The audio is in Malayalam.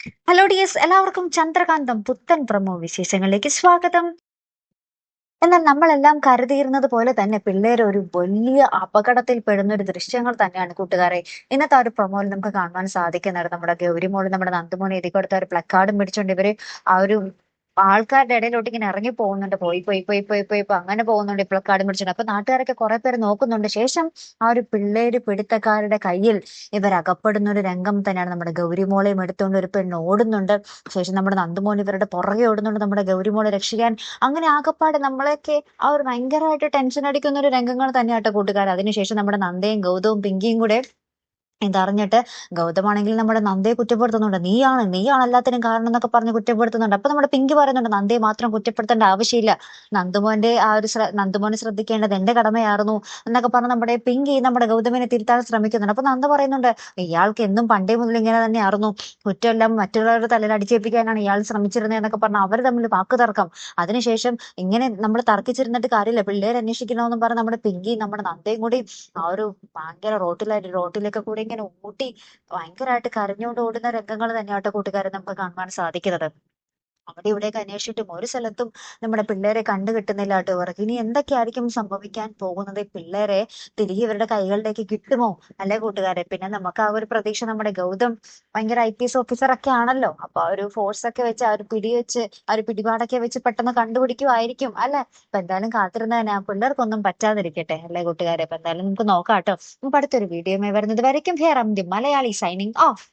ഹലോ ഡി എസ് എല്ലാവർക്കും ചന്ദ്രകാന്തം പുത്തൻ പ്രമോ വിശേഷങ്ങളിലേക്ക് സ്വാഗതം. എന്നാൽ നമ്മളെല്ലാം കരുതിയിരുന്നത് പോലെ തന്നെ പിള്ളേർ ഒരു വലിയ അപകടത്തിൽ പെടുന്ന ഒരു ദൃശ്യങ്ങൾ തന്നെയാണ് കൂട്ടുകാരെ. ഇന്നത്തെ ആ ഒരു പ്രൊമോയിൽ നമുക്ക് കാണുവാൻ സാധിക്കുന്നത് നമ്മുടെ ഗൗരിമോൾ നമ്മുടെ നന്ദുമോൾ എഴുതി കൊടുത്ത ഒരു പ്ലക്കാർഡും പിടിച്ചുകൊണ്ട് ഇവർ ആ ഒരു ആൾക്കാരുടെ ഇടയിലോട്ട് ഇങ്ങനെ ഇറങ്ങി പോകുന്നുണ്ട്. പോയി പോയി പോയി പോയി പോയി ഇപ്പൊ അങ്ങനെ പോകുന്നുണ്ട് ഇപ്പോൾ കാടും പിടിച്ചിട്ട്. അപ്പൊ നാട്ടുകാരൊക്കെ കുറെ പേര് നോക്കുന്നുണ്ട്. ശേഷം ആ ഒരു പിള്ളേര് പിടുത്തക്കാരുടെ കയ്യിൽ ഇവർ അകപ്പെടുന്ന ഒരു രംഗം തന്നെയാണ് നമ്മുടെ ഗൗരിമോളെയും എടുത്തുകൊണ്ട് ഒരു പെണ്ണ് ഓടുന്നുണ്ട്. ശേഷം നമ്മുടെ നന്ദുമോൻ ഇവരുടെ പുറകെ ഓടുന്നുണ്ട് നമ്മുടെ ഗൗരിമോളെ രക്ഷിക്കാൻ. അങ്ങനെ ആകപ്പാട് നമ്മളെയൊക്കെ ആ ഒരു ഭയങ്കരമായിട്ട് ടെൻഷൻ അടിക്കുന്ന ഒരു രംഗങ്ങൾ തന്നെയാട്ടോ കൂട്ടുകാർ അതിനുശേഷം നമ്മുടെ നന്ദയും ഗൗതവും പിങ്കിയും കൂടെ ഇതറിഞ്ഞിട്ട് ഗൗതമാണെങ്കിൽ നമ്മുടെ നന്ദയെ കുറ്റപ്പെടുത്തുന്നുണ്ട്. നീയാണ് നീയാണ് എല്ലാത്തിനും കാരണം എന്നൊക്കെ പറഞ്ഞ് കുറ്റപ്പെടുത്തുന്നുണ്ട്. അപ്പൊ നമ്മുടെ പിങ്കി പറയുന്നുണ്ട് നന്ദയെ മാത്രം കുറ്റപ്പെടുത്തേണ്ട ആവശ്യമില്ല. നന്ദുമോന്റെ ആ ഒരു നന്ദുമോനെ ശ്രദ്ധിക്കേണ്ടത് എന്റെ കടമയായിരുന്നു എന്നൊക്കെ പറഞ്ഞ് നമ്മുടെ പിങ്കി നമ്മുടെ ഗൗതമിനെ തിരുത്താൻ ശ്രമിക്കുന്നുണ്ട്. അപ്പൊ നന്ദ പറയുന്നുണ്ട് ഇയാൾക്ക് എന്നും പണ്ടേ മുതൽ ഇങ്ങനെ തന്നെ ആയിരുന്നു കുറ്റമെല്ലാം മറ്റുള്ളവരുടെ തലയിൽ അടിച്ചേൽപ്പിക്കാനാണ് ഇയാൾ ശ്രമിച്ചിരുന്നത് എന്നൊക്കെ പറഞ്ഞ് അവർ തമ്മിൽ വാക്ക് തർക്കം. അതിനുശേഷം ഇങ്ങനെ നമ്മൾ തർക്കിച്ചിരുന്നിട്ട് കാര്യമില്ല. പിള്ളേരെ അന്വേഷിക്കണമെന്നും പറഞ്ഞ് നമ്മുടെ പിങ്കി നമ്മുടെ നന്ദയും കൂടി ആ ഒരു ഭയങ്കര റോട്ടിലായിട്ട് റോട്ടിലൊക്കെ കൂടി ഇങ്ങനെ ഓടി ഭയങ്കരമായിട്ട് കരഞ്ഞുകൊണ്ട് ഓടുന്ന രംഗങ്ങൾ തന്നെയാട്ടോ കൂട്ടുകാരെ നമുക്ക് കാണുവാൻ സാധിക്കുന്നത്. അവിടെ ഇവിടെയൊക്കെ അന്വേഷിച്ചിട്ടും ഒരു സ്ഥലത്തും നമ്മുടെ പിള്ളേരെ കണ്ടു കിട്ടുന്നില്ല കേട്ടോ. ഇവർക്ക് ഇനി എന്തൊക്കെയായിരിക്കും സംഭവിക്കാൻ പോകുന്നത്? പിള്ളേരെ തിരികെ ഇവരുടെ കൈകളിലേക്ക് കിട്ടുമോ? അല്ലെ കൂട്ടുകാരെ? പിന്നെ നമുക്ക് ആ ഒരു പ്രതീക്ഷ നമ്മുടെ ഗൗതം ഭയങ്കര ഐ പി എസ് ഓഫീസർ ഒക്കെ ആണല്ലോ. അപ്പൊ ആ ഒരു ഫോഴ്സ് ഒക്കെ വെച്ച് ആ ഒരു പിടി വെച്ച് ആ ഒരു പിടിപാടൊക്കെ വെച്ച് പെട്ടെന്ന് കണ്ടുപിടിക്കുമായിരിക്കും അല്ലെ? അപ്പൊ എന്തായാലും കാത്തിരുന്ന തന്നെ ആ പിള്ളേർക്കൊന്നും പറ്റാതിരിക്കട്ടെ അല്ലെ കൂട്ടുകാരെ? അപ്പൊ എന്തായാലും നമുക്ക് നോക്കാം കേട്ടോ. നമുക്ക് അടുത്തൊരു വീഡിയോ വരുന്നത് വരയ്ക്കും. Here am the Malayali signing off.